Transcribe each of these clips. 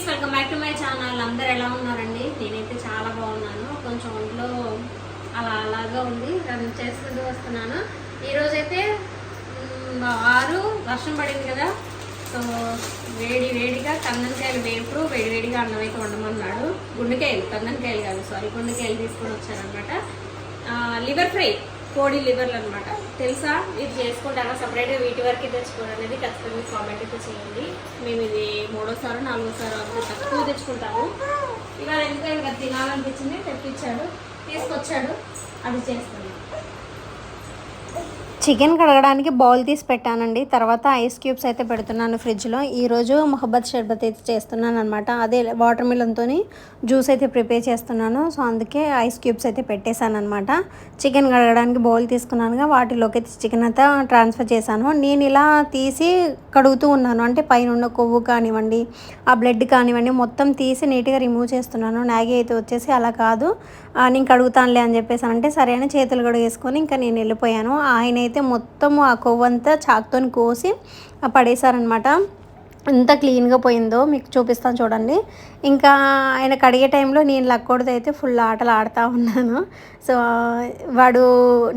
Friends welcome back to my channel. అందరు ఎలా ఉన్నారండి? నేనైతే చాలా బాగున్నాను. కొంచెం ఒంట్లో అలా అలాగా ఉంది. రన్ చేసుకుంటూ వస్తున్నాను. ఈరోజైతే ఆరు వర్షం పడింది కదా. సో వేడి వేడిగా కందనకాయలు వేపుడు వేడి వేడిగా అన్నం అయితే వండమన్నాడు. గుండెకాయలు కందనకాయలు కాదు సారీ గుండెకాయలు తీసుకొని వచ్చారనమాట లివర్ ఫ్రై. కోడి లివర్లు అనమాట తెలుసా? ఇది చేసుకుంటారా సపరేట్గా వీటి వరకు తెచ్చుకోవడం అనేది ఖచ్చితంగా కామెంట్ అయితే చేయండి. మేము ఇది మూడోసారి నాలుగోసారి అంత తక్కువ తెచ్చుకుంటాము. ఇవాళ ఎందుకంటే తినాలనిపించింది తెప్పించాడు తీసుకొచ్చాడు అది చేస్తున్నాం చికెన్ కడగడానికి బౌల్ తీసి పెట్టానండి. తర్వాత ఐస్ క్యూబ్స్ అయితే పెడుతున్నాను ఫ్రిడ్జ్లో. ఈరోజు మొహబ్బత్ షర్బత్ అయితే చేస్తున్నాను అనమాట అదే వాటర్ మిలన్తో జ్యూస్ అయితే ప్రిపేర్ చేస్తున్నాను. సో అందుకే ఐస్ క్యూబ్స్ అయితే పెట్టేశాను అనమాట చికెన్ కడగడానికి బౌల్ తీసుకున్నానుగా వాటిలోకి అయితే చికెన్ అయితే ట్రాన్స్ఫర్ చేశాను. నేను ఇలా తీసి కడుగుతూ ఉన్నాను. అంటే పైన ఉన్న కొవ్వు కానివ్వండి ఆ బ్లడ్ కానివ్వండి మొత్తం తీసి నీట్గా రిమూవ్ చేస్తున్నాను. మ్యాగీ అయితే వచ్చేసి అలా కాదు. నేను కడుగుతానులే అని చెప్పేసి అంటే సరే అని చేతులు కడుగేసుకొని ఇంకా నేను వెళ్ళిపోయాను. ఆయన అయితే మొత్తం ఆ కొవ్వంతా చాక్తో కోసి పడేశారనమాట ఎంత క్లీన్గా పోయిందో మీకు చూపిస్తాను చూడండి. ఇంకా ఆయన కడిగే టైంలో నేను లక్కూడదు అయితే ఫుల్ ఆటలు ఆడుతూ ఉన్నాను. సో వాడు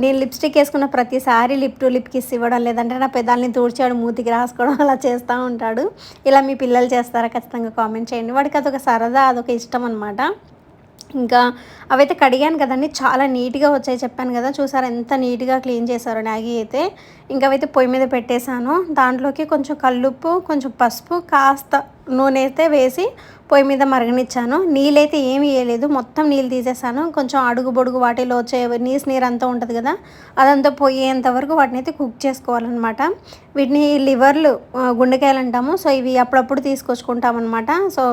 నేను లిప్స్టిక్ వేసుకున్న ప్రతిసారి లిప్ టు లిప్ కిస్ ఇవ్వడం లేదంటే నా పెదాలని తూడ్చాడు మూతికి రాసుకోవడం అలా చేస్తూ ఉంటాడు. ఇలా మీ పిల్లలు చేస్తారా ఖచ్చితంగా కామెంట్ చేయండి. వాడికి అదొక సరదా అదొక ఇష్టం అనమాట ఇంకా అవైతే కడిగాను కదండి. చాలా నీట్గా వచ్చాయి చెప్పాను కదా. చూసారు ఎంత నీట్గా క్లీన్ చేశారు మ్యాగీ అయితే. ఇంకా అవైతే పొయ్యి మీద పెట్టేశాను. దాంట్లోకి కొంచెం కల్లుప్పు కొంచెం పసుపు కాస్త నూనె అయితే వేసి పొయ్యి మీద మరగనిచ్చాను. నీళ్ళైతే ఏమీ వేయలేదు. మొత్తం నీళ్ళు తీసేసాను. కొంచెం అడుగు బొడుగు వాటిలో వచ్చే నీస్ నీరు అంతా ఉంటుంది కదా అదంతా పోయేంత వరకు వాటిని అయితే కుక్ చేసుకోవాలన్నమాట. వీటిని లివర్లు గుండెకాయలు అంటాము. సో ఇవి అప్పుడప్పుడు తీసుకొచ్చుకుంటాం అనమాట సో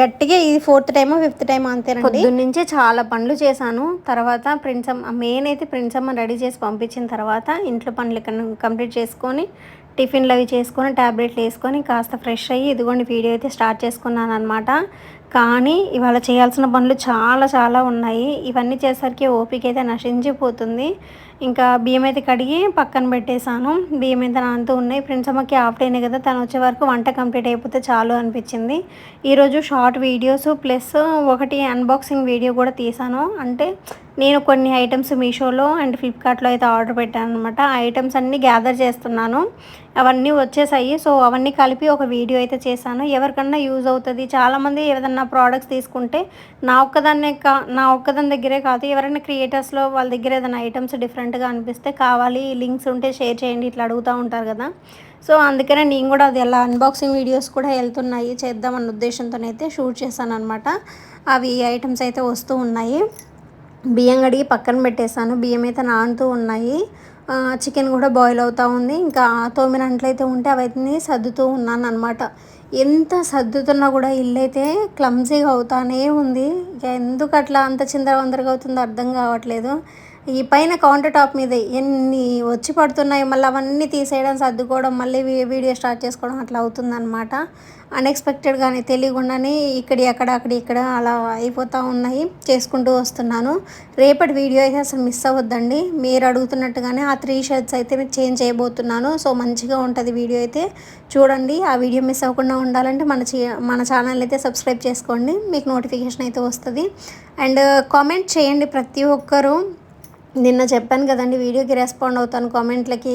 గట్టిగా ఇది ఫోర్త్ టైమ్ ఫిఫ్త్ టైమ్ అంతేనండి. నుంచే చాలా పనులు చేశాను. తర్వాత ప్రిన్సమ్మ మెయిన్ అయితే ప్రిన్సమ్మ రెడీ చేసి పంపించిన తర్వాత ఇంట్లో పనులు కంప్లీట్ చేసుకొని టిఫిన్లు అవి చేసుకొని ట్యాబ్లెట్లు వేసుకొని కాస్త ఫ్రెష్ అయ్యి ఇదిగోండి వీడియో అయితే స్టార్ట్ చేసుకున్నాను అనమాట కానీ ఇవాళ చేయాల్సిన పనులు చాలా చాలా ఉన్నాయి. ఇవన్నీ చేసరికి ఓపిక అయితే నశించిపోతుంది. ఇంకా బియ్యం అయితే కడిగి పక్కన పెట్టేశాను. బియ్యం అయితే నానుతూ ఉన్నాయి. ఫ్రెండ్స్ అమ్మకి హాఫ్ డేనే కదా తను వచ్చే వరకు వంట కంప్లీట్ అయిపోతే చాలు అనిపించింది. ఈరోజు షార్ట్ వీడియోస్ ప్లస్ ఒకటి అన్బాక్సింగ్ వీడియో కూడా తీసాను అంటే నేను కొన్ని ఐటమ్స్ మీషోలో అండ్ ఫ్లిప్కార్ట్లో అయితే ఆర్డర్ పెట్టాను అనమాట ఆ ఐటమ్స్ అన్నీ గ్యాదర్ చేస్తున్నాను. అవన్నీ వచ్చేసాయి. సో అవన్నీ కలిపి ఒక వీడియో అయితే చేశాను. ఎవరికన్నా యూజ్ అవుతుంది. చాలామంది ఏదన్నా ప్రోడక్ట్స్ తీసుకుంటే నా ఒక్కదాన్నే కా నా ఒక్కదాని దగ్గరే కాదు. ఎవరైనా క్రియేటర్స్లో వాళ్ళ దగ్గర ఏదైనా ఐటమ్స్ డిఫరెంట్గా అనిపిస్తే కావాలి. లింక్స్ ఉంటే షేర్ చేయండి. ఇట్లా అడుగుతూ ఉంటారు కదా. సో అందుకనే నేను కూడా అది ఎలా అన్బాక్సింగ్ వీడియోస్ కూడా వెళ్తున్నాయి. చేద్దామన్న ఉద్దేశంతో అయితే షూట్ చేశాను అనమాట అవి ఐటమ్స్ అయితే వస్తూ ఉన్నాయి. బియ్యం కడిగి పక్కన పెట్టేశాను. బియ్యం అయితే నానుతూ ఉన్నాయి. చికెన్ కూడా బాయిల్ అవుతూ ఉంది. ఇంకా తోమిన అంట్లయితే ఉంటే అవన్నీ సర్దుతూ ఉన్నాను అనమాట ఎంత సర్దుతున్నా కూడా ఇల్లు అయితే క్లమ్జీగా అవుతానే ఉంది. ఇక ఎందుకు అట్లా అంత చిందరవందరగా అవుతుందో అర్థం కావట్లేదు. ఈ పైన కౌంటర్ టాప్ మీద ఎన్ని వచ్చి పడుతున్నాయి మళ్ళీ అవన్నీ తీసేయడం సర్దుకోవడం మళ్ళీ వీ- వీడియో స్టార్ట్ చేసుకోవడం అట్లా అవుతుందన్నమాట. అన్ఎక్స్పెక్టెడ్గానే తెలియకుండానే ఇక్కడ అక్కడ అక్కడ ఇక్కడ అలా అయిపోతూ ఉన్నాయి. చేసుకుంటూ వస్తున్నాను. రేపటి వీడియో అయితే అసలు మిస్ అవ్వద్దండి. మీరు అడుగుతున్నట్టుగానే ఆ త్రీ షర్ట్స్ అయితే నేను చేంజ్ చేయబోతున్నాను. సో మంచిగా ఉంటుంది వీడియో అయితే. చూడండి ఆ వీడియో మిస్ అవ్వకుండా ఉండాలంటే మన మన ఛానల్ అయితే సబ్స్క్రైబ్ చేసుకోండి. మీకు నోటిఫికేషన్ అయితే వస్తుంది. అండ్ కామెంట్ చేయండి ప్రతి ఒక్కరూ. నిన్న చెప్పాను కదండి వీడియోకి రెస్పాండ్ అవుతాను కామెంట్లకి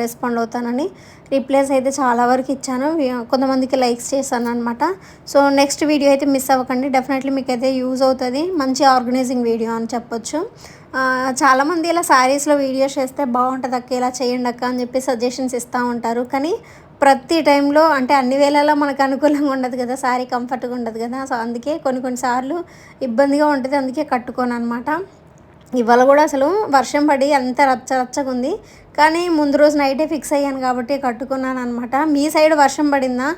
రెస్పాండ్ అవుతానని. రిప్లైస్ అయితే చాలా వరకు ఇచ్చాను కొంతమందికి లైక్స్ చేశాను అనమాట సో నెక్స్ట్ వీడియో అయితే మిస్ అవ్వకండి డెఫినెట్లీ మీకు అయితే యూజ్ అవుతుంది మంచి ఆర్గనైజింగ్ వీడియో అని చెప్పొచ్చు. చాలామంది ఇలా శారీస్లో వీడియోస్ చేస్తే బాగుంటుంది అక్క ఇలా చేయండి అక్క అని చెప్పి సజెషన్స్ ఇస్తూ ఉంటారు. కానీ ప్రతి టైంలో అంటే అన్ని వేళలా మనకు అనుకూలంగా ఉండదు కదా శారీ కంఫర్ట్గా ఉండదు కదా. సో అందుకే కొన్ని కొన్నిసార్లు ఇబ్బందిగా ఉంటుంది అందుకే కట్టుకోను అనమాట ఇవాళ కూడా అసలు వర్షం పడి అంత రచ్చ రచ్చగా ఉంది. కానీ ముందు రోజు నైటే ఫిక్స్ అయ్యాను కాబట్టి కట్టుకున్నాను అనమాట మీ సైడ్ వర్షం పడిందా?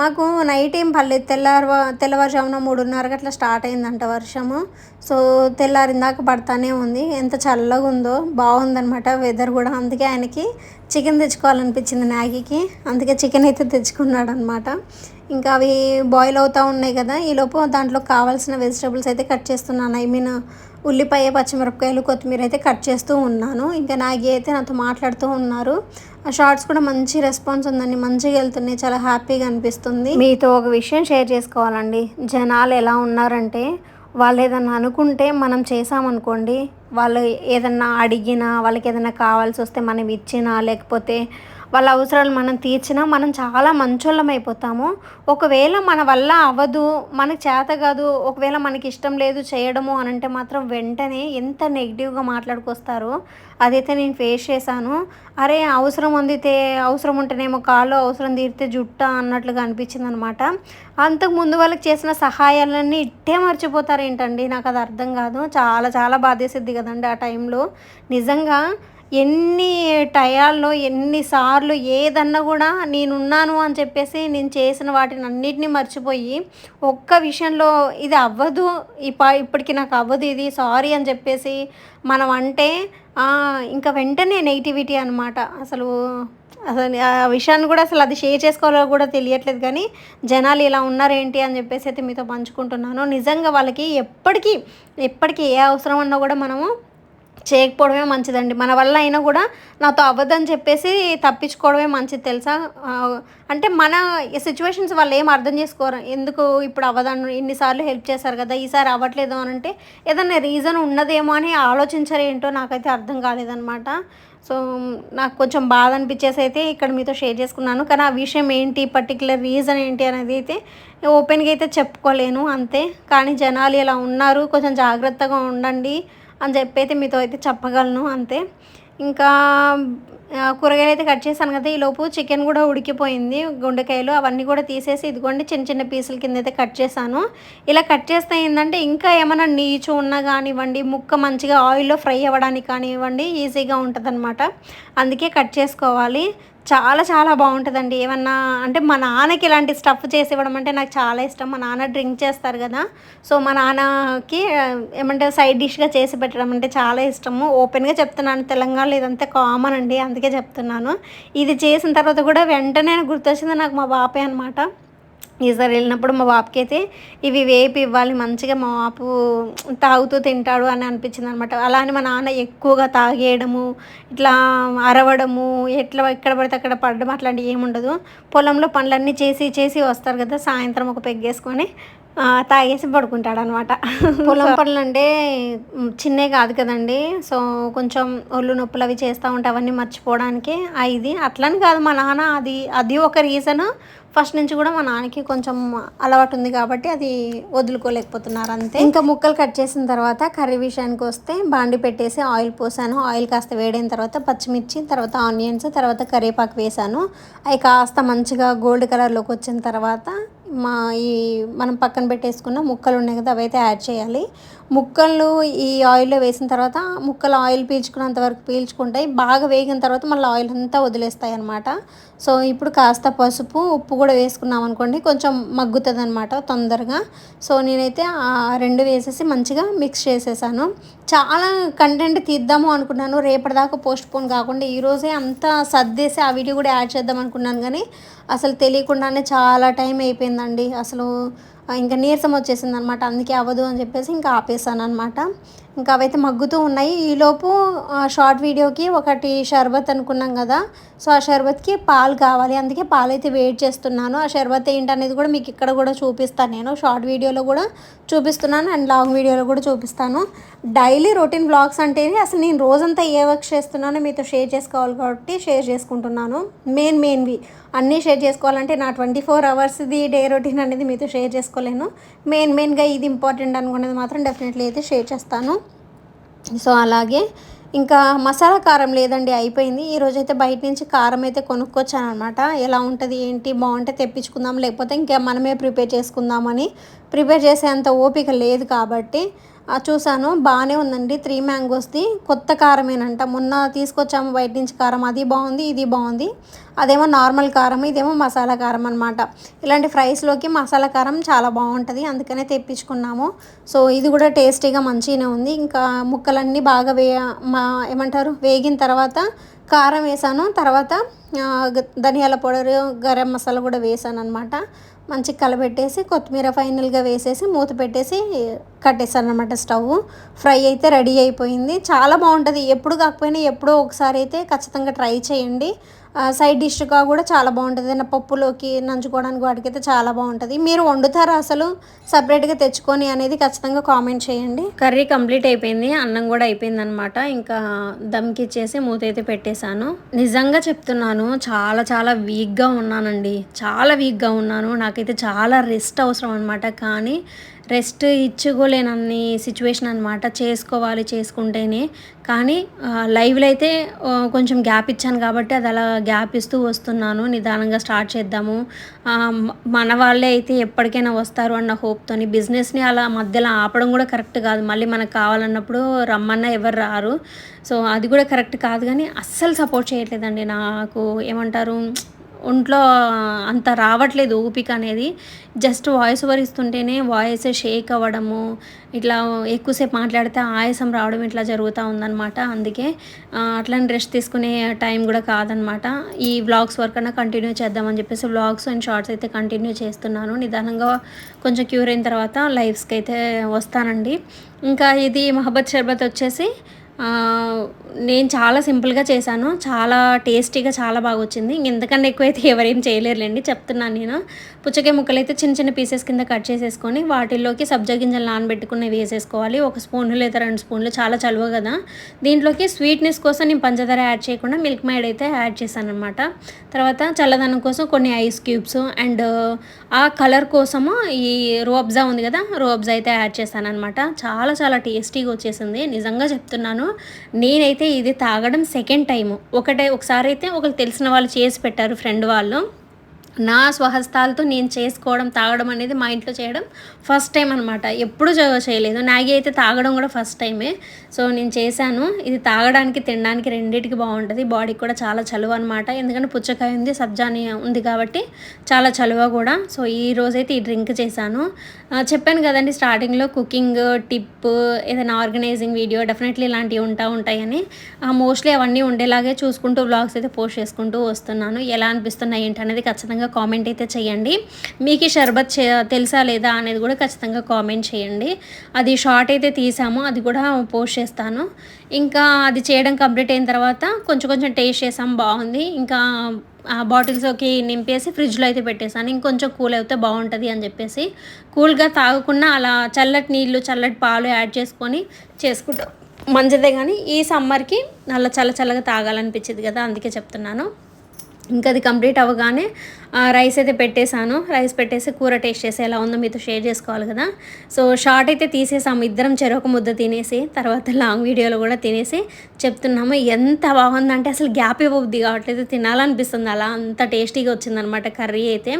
మాకు నైట్ ఏం పర్లేదు తెల్లారు తెల్లవారుజామున మూడున్నరకి అట్లా స్టార్ట్ అయిందంట వర్షము. సో తెల్లారిందాక పడతానే ఉంది. ఎంత చల్లగా ఉందో బాగుందనమాట వెదర్ కూడా. అందుకే ఆయనకి చికెన్ తెచ్చుకోవాలనిపించింది మ్యాగీకి. అందుకే చికెన్ అయితే తెచ్చుకున్నాడు అనమాట ఇంకా అవి బాయిల్ అవుతూ ఉన్నాయి కదా. ఈలోపు దాంట్లో కావాల్సిన వెజిటబుల్స్ అయితే కట్ చేస్తున్నాను. ఐ మీన్ ఉల్లిపాయ పచ్చిమిరపకాయలు కొత్తిమీర అయితే కట్ చేస్తూ ఉన్నాను. ఇంకా నాగి అయితే నాతో మాట్లాడుతూ ఉన్నారు. ఆ షార్ట్స్ కూడా మంచి రెస్పాన్స్ ఉందండి. మంచిగా వెళ్తున్నాయి. చాలా హ్యాపీగా అనిపిస్తుంది. మీతో ఒక విషయం షేర్ చేసుకోవాలండి. జనాలు ఎలా ఉన్నారంటే వాళ్ళు ఏదన్నా అనుకుంటే మనం చేసామనుకోండి వాళ్ళు ఏదన్నా అడిగినా వాళ్ళకి ఏదైనా కావాల్సి వస్తే మనం ఇచ్చినా లేకపోతే వాళ్ళ అవసరాలు మనం తీర్చినా మనం చాలా మంచోళ్ళం అయిపోతాము. ఒకవేళ మన వల్ల అవ్వదు మనకు చేత కాదు ఒకవేళ మనకి ఇష్టం లేదు చేయడము అని అంటే మాత్రం వెంటనే ఎంత నెగిటివ్గా మాట్లాడుకొస్తారో అదైతే నేను ఫేస్ చేశాను. అరే అవసరం అందితే అవసరం ఉంటేనేమో కాళ్ళు అవసరం తీరితే జుట్ట అన్నట్లుగా అనిపించింది అనమాట అంతకు ముందు వాళ్ళకి చేసిన సహాయాలన్నీ ఇట్టే మర్చిపోతారు ఏంటండి నాకు అది అర్థం కాదు. చాలా చాలా బాధేసిద్ది కదండి ఆ టైంలో నిజంగా ఎన్ని టయాల్లో ఎన్నిసార్లు ఏదన్నా కూడా నేనున్నాను అని చెప్పేసి నేను చేసిన వాటిని అన్నిటిని మర్చిపోయి ఒక్క విషయంలో ఇది అవ్వదు ఇప్ప ఇప్పటికి నాకు అవ్వదు ఇది సారీ అని చెప్పేసి మనం అంటే ఇంకా వెంటనే నెగిటివిటీ అనమాట అసలు అసలు ఆ విషయాన్ని కూడా అసలు అది షేర్ చేసుకోవాలో కూడా తెలియట్లేదు కానీ జనాలు ఇలా ఉన్నారేంటి అని చెప్పేసి అయితే మీతో పంచుకుంటున్నాను. నిజంగా వాళ్ళకి ఎప్పటికీ ఎప్పటికీ ఏ అవసరం ఉన్నా కూడా మనము చేయకపోవడమే మంచిదండి. మన వల్ల అయినా కూడా నాతో అవ్వదని చెప్పేసి తప్పించుకోవడమే మంచిది తెలుసా? అంటే మన సిచ్యువేషన్స్ వాళ్ళు ఏం అర్థం చేసుకోరు. ఎందుకు ఇప్పుడు అవ్వదను ఇన్నిసార్లు హెల్ప్ చేశారు కదా ఈసారి అవ్వట్లేదు అని అంటే ఏదైనా రీజన్ ఉన్నదేమో అని ఆలోచించరు ఏంటో నాకైతే అర్థం కాలేదనమాట సో నాకు కొంచెం బాధ అనిపించేసి అయితే ఇక్కడ మీతో షేర్ చేసుకున్నాను. కానీ ఆ విషయం ఏంటి పర్టికులర్ రీజన్ ఏంటి అనేది అయితే ఓపెన్గా అయితే చెప్పుకోలేను అంతే. కానీ జనాలు ఇలా ఉన్నారు కొంచెం జాగ్రత్తగా ఉండండి. అని చెప్పి అయితే మీతో అయితే చెప్పగలను అంతే. ఇంకా కూరగాయలు అయితే కట్ చేశాను కదా ఈ లోపు చికెన్ కూడా ఉడికిపోయింది గుండెకాయలు అవన్నీ కూడా తీసేసి ఇదిగోండి చిన్న చిన్న పీసుల కింద అయితే కట్ చేశాను. ఇలా కట్ చేస్తే ఏంటంటే ఇంకా ఏమైనా నీచు ఉన్నా కానివ్వండి ముక్క మంచిగా ఆయిల్లో ఫ్రై అవ్వడానికి కానివ్వండి ఈజీగా ఉంటుంది అందుకే కట్ చేసుకోవాలి. చాలా చాలా బాగుంటుందండి. ఏమన్నా అంటే మా నాన్నకి ఇలాంటి స్టఫ్ చేసి ఇవ్వడం అంటే నాకు చాలా ఇష్టం. మా నాన్న డ్రింక్ చేస్తారు కదా సో మా నాన్నకి ఏమంటే సైడ్ డిష్గా చేసి పెట్టడం అంటే చాలా ఇష్టము. ఓపెన్గా చెప్తున్నాను తెలంగాణలో ఇదంతా కామన్ అండి. అందుకే చెప్తున్నాను. ఇది చేసిన తర్వాత కూడా వెంటనే గుర్తొచ్చింది నాకు మా బాపే అనమాట ఈసారి వెళ్ళినప్పుడు మా బాబుకి అయితే ఇవి వేపి ఇవ్వాలి మంచిగా మా బాపు తాగుతూ తింటాడు అని అనిపించింది అనమాట అలా అని మా నాన్న ఎక్కువగా తాగేయడము ఇట్లా అరవడము ఎట్లా ఎక్కడ పడితే అక్కడ పడడం అట్లాంటివి ఏముండదు. పొలంలో పనులన్నీ చేసి చేసి వస్తారు కదా సాయంత్రం ఒక పెగ్గేసుకొని తాగేసి పడుకుంటాడు అనమాట పొలం పనులు అంటే చిన్నే కాదు కదండి. సో కొంచెం ఒళ్ళు నొప్పులు అవి చేస్తూ ఉంటే అవన్నీ మర్చిపోవడానికి ఇది అట్లని కాదు మా నాన్న అది అది ఒక రీజన్ ఫస్ట్ నుంచి కూడా మా నాన్నకి కొంచెం అలవాటు ఉంది కాబట్టి అది వదులుకోలేకపోతున్నారు అంతే. ఇంకా ముక్కలు కట్ చేసిన తర్వాత కర్రీ విషయానికి వస్తే బాండి పెట్టేసి ఆయిల్ పోసాను. ఆయిల్ కాస్త వేడైన తర్వాత పచ్చిమిర్చి తర్వాత ఆనియన్స్ తర్వాత కరివేపాకు వేసాను. అవి కాస్త మంచిగా గోల్డ్ కలర్లోకి వచ్చిన తర్వాత మా ఈ మనం పక్కన పెట్టేసుకున్న ముక్కలు ఉన్నాయి కదా అవైతే యాడ్ చేయాలి. ముక్కలు ఈ ఆయిల్లో వేసిన తర్వాత ముక్కలు ఆయిల్ పీల్చుకున్నంత వరకు పీల్చుకుంటాయి. బాగా వేగిన తర్వాత మళ్ళీ ఆయిల్ అంతా వదిలేస్తాయి అనమాట సో ఇప్పుడు కాస్త పసుపు ఉప్పు కూడా వేసుకున్నాం అనుకోండి కొంచెం మగ్గుతుంది అనమాట తొందరగా. సో నేనైతే ఆ రెండు వేసేసి మంచిగా మిక్స్ చేసేసాను. చాలా కంటెంట్ తీద్దాము అనుకున్నాను. రేపటిదాకా పోస్ట్ పోన్ కాకుండా ఈరోజే అంతా సర్దేసి ఆ వీడియో కూడా యాడ్ చేద్దాం అనుకున్నాను కానీ అసలు తెలియకుండానే చాలా టైం అయిపోయిందండి. అసలు ఇంకా నీరసం వచ్చేసింది అనమాట అందుకే అవ్వదు అని చెప్పేసి ఇంకా ఆపేసాను అనమాట ఇంకా అవైతే మగ్గుతూ ఉన్నాయి. ఈలోపు ఆ, షార్ట్ వీడియోకి ఒకటి షర్బత్ అనుకున్నాం కదా. సో ఆ షర్బత్కి పాలు కావాలి. అందుకే పాలు అయితే వెయిట్ చేస్తున్నాను. ఆ షర్బత్ ఏంటనేది కూడా మీకు ఇక్కడ కూడా చూపిస్తాను. నేను షార్ట్ వీడియోలో కూడా చూపిస్తున్నాను అండ్ లాంగ్ వీడియోలో కూడా చూపిస్తాను. డైలీ రొటీన్ బ్లాగ్స్ అంటేనే అసలు నేను రోజంతా ఏ వర్క్ చేస్తున్నానో మీతో షేర్ చేసుకోవాలి కాబట్టి షేర్ చేసుకుంటున్నాను. మెయిన్ మెయిన్వి. అన్నీ షేర్ చేసుకోవాలంటే నా ట్వంటీ ఫోర్ అవర్స్ది డే రొటీన్ అనేది మీతో షేర్ చేసుకోలేను. మెయిన్ మెయిన్గా ఇది ఇంపార్టెంట్ అనుకునేది మాత్రం డెఫినెట్లీ అయితే షేర్ చేస్తాను. సో అలాగే ఇంకా మసాలా కారం లేదండి అయిపోయింది. ఈరోజు అయితే బయట నుంచి కారం అయితే కొనుక్కొచ్చాను అనమాట ఎలా ఉంటుంది ఏంటి బాగుంటే తెప్పించుకుందాం లేకపోతే ఇంకా మనమే ప్రిపేర్ చేసుకుందామని ప్రిపేర్ చేసేంత ఓపిక లేదు కాబట్టి ఆ, చూసాను బాగానే ఉందండి త్రీ మ్యాంగోస్ది కొత్త కారమేనంట. మొన్న తీసుకొచ్చాము బయట నుంచి కారం అది బాగుంది ఇది బాగుంది. అదేమో నార్మల్ కారం ఇదేమో మసాలా కారం అనమాట ఇలాంటి ఫ్రైస్లోకి మసాలా కారం చాలా బాగుంటుంది అందుకనే తెప్పించుకున్నాము. సో ఇది కూడా టేస్టీగా మంచిగానే ఉంది. ఇంకా ముక్కలన్నీ బాగా వే మా ఏమంటారు వేగిన తర్వాత కారం వేసాను. తర్వాత ధనియాల పౌడర్ గరం మసాలా కూడా వేసాను అనమాట మంచిగా కలబెట్టేసి కొత్తిమీర ఫైనల్గా వేసేసి మూత పెట్టేసి కట్టేసాను అనమాట స్టవ్. ఫ్రై అయితే రెడీ అయిపోయింది. చాలా బాగుంటుంది. ఎప్పుడు కాకపోయినా ఎప్పుడో ఒకసారి అయితే ఖచ్చితంగా ట్రై చేయండి. సైడ్ డిష్గా కూడా చాలా బాగుంటుంది. నా పప్పులోకి నంచుకోవడానికి వాటికైతే చాలా బాగుంటుంది. మీరు వండుతారా అసలు సపరేట్గా తెచ్చుకొని అనేది ఖచ్చితంగా కామెంట్ చేయండి. కర్రీ కంప్లీట్ అయిపోయింది. అన్నం కూడా అయిపోయింది అనమాట ఇంకా దమ్కి ఇచ్చేసి మూత అయితే పెట్టేశాను. నిజంగా చెప్తున్నాను చాలా చాలా వీక్గా ఉన్నానండి. చాలా వీక్గా ఉన్నాను. నాకైతే చాలా రెస్ట్ అవసరం అనమాట కానీ రెస్ట్ ఇచ్చుకోలేనన్ని సిచ్యువేషన్ అనమాట చేసుకోవాలి చేసుకుంటేనే. కానీ లైవ్లో అయితే కొంచెం గ్యాప్ ఇచ్చాను కాబట్టి అది అలా గ్యాప్ ఇస్తూ వస్తున్నాను. నిదానంగా స్టార్ట్ చేద్దాము. మన వాళ్ళే అయితే ఎప్పటికైనా వస్తారు అన్న హోప్తోని బిజినెస్ని అలా మధ్యలో ఆపడం కూడా కరెక్ట్ కాదు. మళ్ళీ మనకు కావాలన్నప్పుడు రమ్మన్నా ఎవరు రారు. సో అది కూడా కరెక్ట్ కాదు కానీ అస్సలు సపోర్ట్ చేయట్లేదండి. నాకు ఏమంటారు ఒంట్లో అంత రావట్లేదు ఓపిక అనేది. జస్ట్ వాయిస్ ఓవర్ ఇస్తుంటేనే వాయిస్ షేక్ అవ్వడము ఇట్లా ఎక్కువసేపు మాట్లాడితే ఆయాసం రావడం ఇట్లా జరుగుతూ ఉందన్నమాట. అందుకే అట్లని రెస్ట్ తీసుకునే టైం కూడా కాదనమాట ఈ వ్లాగ్స్ వర్క్ అన్నా కంటిన్యూ చేద్దామని చెప్పేసి వ్లాగ్స్ అండ్ షార్ట్స్ అయితే కంటిన్యూ చేస్తున్నాను. నిదానంగా కొంచెం క్యూర్ అయిన తర్వాత లైవ్స్కి అయితే వస్తానండి. ఇంకా ఇది మహబత్ షర్బత్ వచ్చేసి నేను చాలా సింపుల్గా చేశాను. చాలా టేస్టీగా చాలా బాగా వచ్చింది ఇంక ఇంతకన్నా ఎక్కువైతే ఎవరేం చేయలేరులేండి. చెప్తున్నాను నేను. పుచ్చకాయ ముక్కలు అయితే చిన్న చిన్న పీసెస్ కింద కట్ చేసేసుకొని వాటిల్లోకి సబ్జా గింజలు నానబెట్టుకునేవి వేసేసుకోవాలి. ఒక స్పూన్ లేదా రెండు స్పూన్లు చాలా చలువ కదా. దీంట్లోకి స్వీట్నెస్ కోసం నేను పంచదార యాడ్ చేయకుండా మిల్క్ మైడ్ అయితే యాడ్ చేశాను అనమాట తర్వాత చల్లదనం కోసం కొన్ని ఐస్ క్యూబ్స్ అండ్ ఆ కలర్ కోసము ఈ రోబ్జా ఉంది కదా రోబ్జా అయితే యాడ్ చేశాను అనమాట చాలా చాలా టేస్టీగా వచ్చేసింది. నిజంగా చెప్తున్నాను. నేనైతే ఇది తాగడం సెకండ్ టైము ఒకటే ఒకసారి అయితే ఒకరు తెలిసిన వాళ్ళు చేసి పెట్టారు ఫ్రెండ్ వాళ్ళు. నా స్వహస్తాలతో నేను చేసుకోవడం తాగడం అనేది మా ఇంట్లో చేయడం ఫస్ట్ టైం అనమాట ఎప్పుడు చేయలేదు. నాగి అయితే తాగడం కూడా ఫస్ట్ టైమే సో నేను చేశాను. ఇది తాగడానికి తినడానికి రెండింటికి బాగుంటుంది. బాడీకి కూడా చాలా చలువ అనమాట ఎందుకంటే పుచ్చకాయ ఉంది సబ్జాని ఉంది కాబట్టి చాలా చలువ కూడా. సో ఈ రోజైతే ఈ డ్రింక్ చేశాను. చెప్పాను కదండి స్టార్టింగ్లో కుకింగ్ టిప్ ఏదైనా ఆర్గనైజింగ్ వీడియో డెఫినెట్లీ ఇలాంటివి ఉంటా ఉంటాయని. మోస్ట్లీ అవన్నీ ఉండేలాగే చూసుకుంటూ వ్లాగ్స్ అయితే పోస్ట్ చేసుకుంటూ వస్తున్నాను. ఎలా అనిపిస్తున్నాయి ఏంటి అనేది ఖచ్చితంగా కామెంట్ అయితే చేయండి. మీకు ఈ షర్బత్ చే తెలుసా లేదా అనేది కూడా ఖచ్చితంగా కామెంట్ చేయండి. అది షార్ట్ అయితే తీసాము అది కూడా పోస్ట్ చేస్తాను. ఇంకా అది చేయడం కంప్లీట్ అయిన తర్వాత కొంచెం కొంచెం టేస్ట్ చేసాం బాగుంది. ఇంకా ఆ బాటిల్స్కి నింపేసి ఫ్రిడ్జ్లో అయితే పెట్టేశాను. ఇంకొంచెం కూల్ అయితే బాగుంటుంది అని చెప్పేసి కూల్గా తాగకుండా అలా చల్లటి నీళ్ళు చల్లటి పాలు యాడ్ చేసుకొని చేసుకుంటాం. మంచిదే కానీ ఈ సమ్మర్కి అలా చల్ల చల్లగా తాగాలనిపించింది కదా అందుకే చెప్తున్నాను. ఇంకా అది కంప్లీట్ అవ్వగానే రైస్ అయితే పెట్టేశాను. రైస్ పెట్టేసి కూర టేస్ట్ చేసి ఎలా ఉందో మీతో షేర్ చేసుకోవాలి కదా. సో షార్ట్ అయితే తీసేసాము. ఇద్దరం చెరొక ముద్ద తినేసి తర్వాత లాంగ్ వీడియోలో కూడా తినేసి చెప్తున్నాము. ఎంత బాగుందంటే అసలు గ్యాప్ ఇవ్వద్ది కావట్లేదు. తినాలనిపిస్తుంది అలా. అంత టేస్టీగా వచ్చిందనమాట కర్రీ అయితే.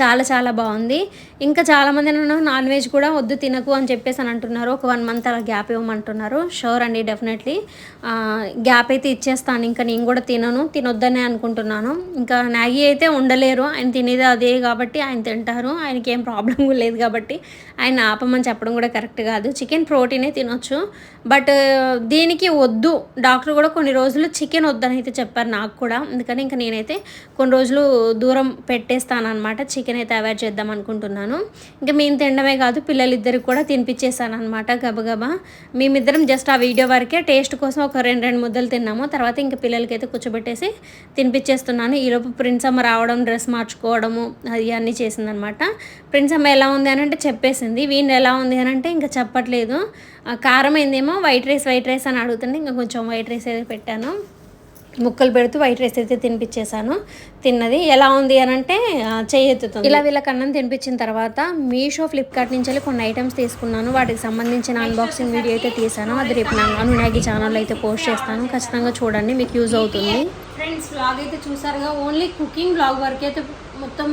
చాలా చాలా బాగుంది. ఇంకా చాలామంది నన్ను నాన్ వెజ్ కూడా వద్దు తినకు అని చెప్పేసి అని అంటున్నారు. ఒక వన్ మంత్ అలా గ్యాప్ ఇవ్వమంటున్నారు. షూర్ అండి డెఫినెట్లీ. గ్యాప్ అయితే ఇచ్చేస్తాను. ఇంకా నేను కూడా తినను. తినొద్దనే అనుకుంటున్నాను. ఇంకా మ్యాగీ అయితే ఉండలేరు. ఆయన తినేది అదే కాబట్టి ఆయన తింటారు. ఆయనకి ఏం ప్రాబ్లం లేదు కాబట్టి ఆయన ఆపమని చెప్పడం కూడా కరెక్ట్ కాదు. చికెన్ ప్రోటీనే తినొచ్చు. బట్ దీనికి వద్దు. డాక్టర్ కూడా కొన్ని రోజులు చికెన్ వద్దని అయితే చెప్పారు నాకు కూడా. అందుకని ఇంకా నేనైతే కొన్ని రోజులు దూరం పెట్టేస్తానమాట చికెన్ అయితే అవాయిడ్ చేద్దాం అనుకుంటున్నాను. ఇంకా మేము తినడమే కాదు పిల్లలిద్దరికి కూడా తినిపించేసాను అనమాట గబగబా. మేమిద్దరం జస్ట్ ఆ వీడియో వరకే టేస్ట్ కోసం ఒక రెండు రెండు ముద్దలు తిన్నాము. తర్వాత ఇంకా పిల్లలకైతే కూర్చోబెట్టేసి తినిపించేస్తున్నాను ఈలోపు ప్రిన్స్ అమ్మ రావడం డ్రెస్ మార్చుకోవడము అది అన్నీ చేసిందనమాట. ప్రిన్స్ అమ్మ ఎలా ఉంది అని అంటే చెప్పేసింది. వీణ్ ఎలా ఉంది అని అంటే ఇంకా చెప్పట్లేదు. ఆ, కారం ఏందేమో వైట్ రైస్ వైట్ రైస్ అని అడుగుతుంది ఇంకా కొంచెం వైట్ రైస్ ఏదో పెట్టాను. ముక్కలు పెడుతూ వైట్ రైస్ అయితే తినిపించేశాను. తిన్నది ఎలా ఉంది అని అంటే ఎత్తుతుంది. ఇలా వీళ్ళకి అన్నం తినిపించిన తర్వాత మీషో ఫ్లిప్కార్ట్ నుంచి వెళ్ళి కొన్ని ఐటమ్స్ తీసుకున్నాను. వాటికి సంబంధించిన అన్బాక్సింగ్ వీడియో అయితే తీసాను అది రేపు నా అనునాగి ఛానల్లో అయితే పోస్ట్ చేస్తాను. ఖచ్చితంగా చూడండి మీకు యూజ్ అవుతుంది. ఫ్రెండ్స్ వ్లాగ్ అయితే చూసారుగా ఓన్లీ కుకింగ్ వ్లాగ్ వరకు అయితే మొత్తం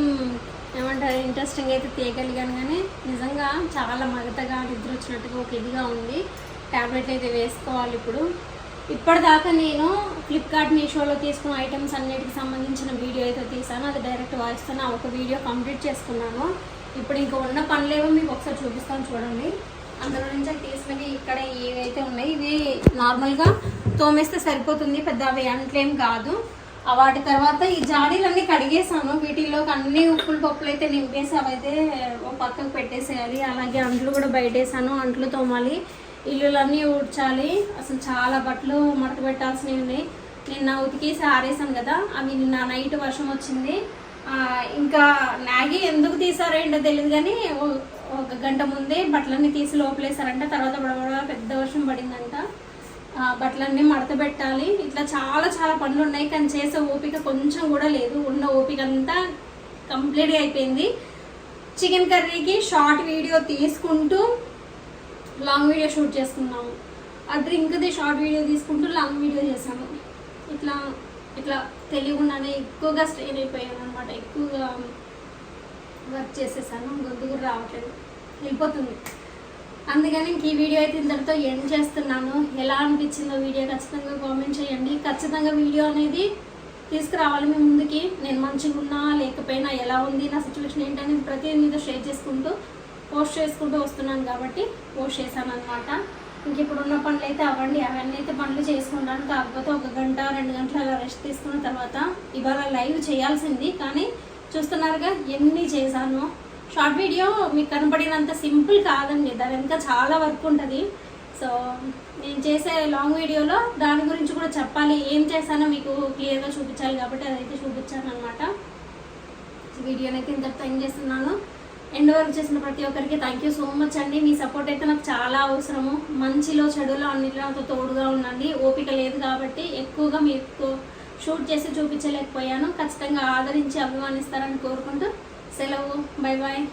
ఏమంటారు ఇంట్రెస్టింగ్ అయితే తీయగలిగాను కానీ నిజంగా చాలా మగతగా నిద్ర వచ్చినట్టుగా ఒక ఇదిగా ఉంది. ట్యాబ్లెట్ అయితే వేసుకోవాలి ఇప్పుడు. ఇప్పటిదాకా నేను ఫ్లిప్కార్ట్ మీషోలో తీసుకున్న ఐటమ్స్ అన్నిటికి సంబంధించిన వీడియో అయితే తీసాను అది డైరెక్ట్ వాయిస్తో నా ఒక వీడియో కంప్లీట్ చేసుకున్నాను. ఇప్పుడు ఇంకా ఉన్న పనులేవో మీకు ఒకసారి చూపిస్తాను చూడండి. అందులో నుంచి తీసుకుని ఇక్కడ ఏవైతే ఉన్నాయి ఇవి నార్మల్గా తోమేస్తే సరిపోతుంది. పెద్ద అవి అంట్లేం కాదు. వాటి తర్వాత ఈ జాడీలన్నీ కడిగేసాను వీటిల్లోకి అన్ని ఉప్పులు పప్పులు అయితే నింపేసి అవైతే ఒక పక్కకు పెట్టేసేయాలి. అలాగే అంట్లు కూడా బయటేసాను. అంట్లు తోమాలి. ఇల్లులన్నీ ఊడ్చాలి. అసలు చాలా బట్టలు మడత పెట్టాల్సినవి ఉన్నాయి. నిన్న ఉతికేసి ఆరేసాను కదా అవి నిన్న నైట్ వర్షం వచ్చింది. ఇంకా మ్యాగీ ఎందుకు తీసారో ఏంటో తెలియదు కానీ ఓ- ఒక గంట ముందే బట్టలన్నీ తీసి లోపలేసారంట తర్వాత బడబడ పెద్ద వర్షం పడిందంట. బట్టలన్నీ మడత పెట్టాలి ఇట్లా చాలా చాలా పనులు ఉన్నాయి కానీ చేసే ఓపిక కొంచెం కూడా లేదు. ఉన్న ఓపిక అంతా కంప్లీట్గా అయిపోయింది. చికెన్ కర్రీకి షార్ట్ వీడియో తీసుకుంటూ లాంగ్ వీడియో షూట్ చేసుకున్నాము. ఆ డ్రింక్ది షార్ట్ వీడియో తీసుకుంటూ లాంగ్ వీడియో చేశాను ఇట్లా ఇట్లా తెలియకుండానే ఎక్కువగా స్ట్రెయిన్ అయిపోయాను అనమాట ఎక్కువగా వర్క్ చేసేసాను. గొంతు కూడా రావట్లేదు. వెళ్ళిపోతుంది. అందుకని ఇంక ఈ వీడియో అయితే ఇంతటితో ఎండ్ చేస్తున్నాను. ఎలా అనిపించిందో వీడియో ఖచ్చితంగా కామెంట్ చేయండి. ఖచ్చితంగా వీడియో అనేది తీసుకురావాలి మీ ముందుకి. నేను మంచిగా ఉన్నా లేకపోయినా ఎలా ఉంది నా సిచ్యువేషన్ ఏంటనేది ప్రతిదీ మీతో షేర్ చేసుకుంటూ పోస్ట్ చేసుకుంటూ వస్తున్నాను కాబట్టి పోస్ట్ చేశాను అనమాట ఇంక ఇప్పుడు ఉన్న పనులు అయితే అవ్వండి. అవన్నీ అయితే పనులు చేసుకుంటాను. కాకపోతే ఒక గంట రెండు గంటలు అలా రెస్ట్ తీసుకున్న తర్వాత ఇవాళ లైవ్ చేయాల్సింది. కానీ చూస్తున్నారుగా ఎన్ని చేశాను. షార్ట్ వీడియో మీకు కనపడినంత సింపుల్ కాదండి. దాని వెనుక చాలా వర్క్ ఉంటుంది. సో నేను చేసే లాంగ్ వీడియోలో దాని గురించి కూడా చెప్పాలి. ఏం చేశానో మీకు క్లియర్గా చూపించాలి కాబట్టి అదైతే చూపించాను అనమాట వీడియోని అయితే ఇంత ఎండ్ చేస్తున్నాను. ఎండ్ వరకు చేసిన ప్రతి ఒక్కరికి థ్యాంక్ యూ సో మచ్ అండి. మీ సపోర్ట్ అయితే నాకు చాలా అవసరము. మంచిలో చెడులో అన్నిటిలో నాతో తోడుగా ఉండండి. ఓపిక లేదు కాబట్టి ఎక్కువగా మీకు షూట్ చేసి చూపించలేకపోయాను. ఖచ్చితంగా ఆదరించి అభిమానిస్తారని కోరుకుంటూ సెలవు. Bye bye